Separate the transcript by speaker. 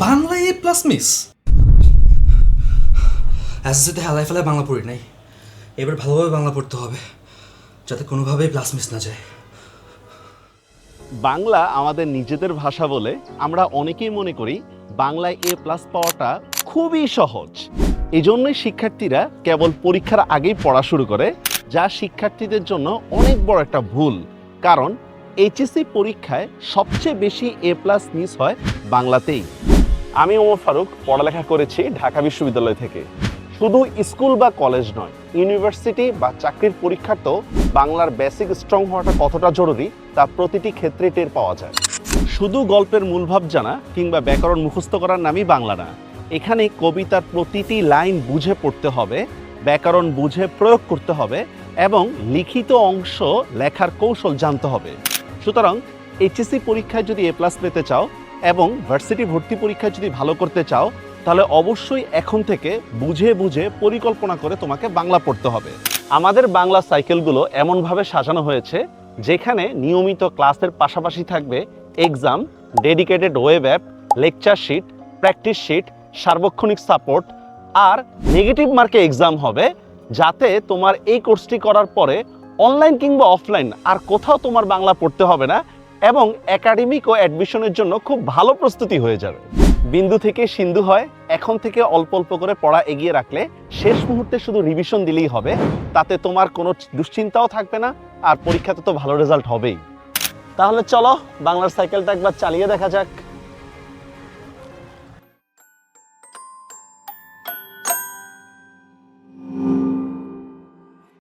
Speaker 1: এ plus miss অ্যাসেসিতে হেলায় ফেলায় বাংলা পড়ি নাই এবার ভালোভাবে বাংলা পড়তে হবে যাতে কোনোভাবেই প্লাস মিস না যায়।
Speaker 2: বাংলা আমাদের নিজেদের ভাষা বলে আমরা অনেকেই মনে করি বাংলায় এ প্লাস পাওয়াটা খুবই সহজ। এই জন্যই শিক্ষার্থীরা কেবল পরীক্ষার আগেই পড়া শুরু করে যা শিক্ষার্থীদের জন্য অনেক বড় একটা ভুল। কারণ এইচএসসি পরীক্ষায় সবচেয়ে বেশি এ প্লাস মিস হয় বাংলাতেই। আমি ওমর ফারুক, পড়ালেখা করেছি ঢাকা বিশ্ববিদ্যালয় থেকে। শুধু স্কুল বা কলেজ নয়, ইউনিভার্সিটি বা চাকরির পরীক্ষার্থেও বাংলার বেসিক স্ট্রং হওয়াটা কতটা জরুরি তা প্রতিটি ক্ষেত্রে টের পাওয়া যায়। শুধু গল্পের মূলভাব জানা কিংবা ব্যাকরণ মুখস্থ করার নামই বাংলা না, এখানে কবিতার প্রতিটি লাইন বুঝে পড়তে হবে, ব্যাকরণ বুঝে প্রয়োগ করতে হবে এবং লিখিত অংশ লেখার কৌশল জানতে হবে। সুতরাং এইচএসসি পরীক্ষায় যদি এ প্লাস পেতে চাও এবং ভার্সিটি ভর্তি পরীক্ষায় যদি ভালো করতে চাও, তাহলে অবশ্যই এখন থেকে বুঝে বুঝে পরিকল্পনা করে তোমাকে বাংলা পড়তে হবে। আমাদের বাংলা সাইকেলগুলো এমনভাবে সাজানো হয়েছে, যেখানে নিয়মিত ক্লাসের পাশাপাশি থাকবে exam dedicated web app lecture sheet practice sheet সার্বক্ষণিক সাপোর্ট আর নেগেটিভ মার্কে এক্সাম হবে, যাতে তোমার এই কোর্সটি করার পরে অনলাইন কিংবা অফলাইন আর কোথাও তোমার বাংলা পড়তে হবে না। এবং একাডেমিক ও অ্যাডমিশনের জন্য খুব ভালো প্রস্তুতি হয়ে যাবে। বিন্দু থেকে সিন্ধু হয়, এখন থেকে অল্প অল্প করে পড়া এগিয়ে রাখলে শেষ মুহূর্তে শুধু রিভিশন দিলেই হবে। তাতে তোমার কোনো দুশ্চিন্তাও থাকবে না, আর পরীক্ষাতে তো ভালো রেজাল্ট হবেই। তাহলে চলো, বাংলার সাইকেলটা একবার চালিয়ে দেখা যাক।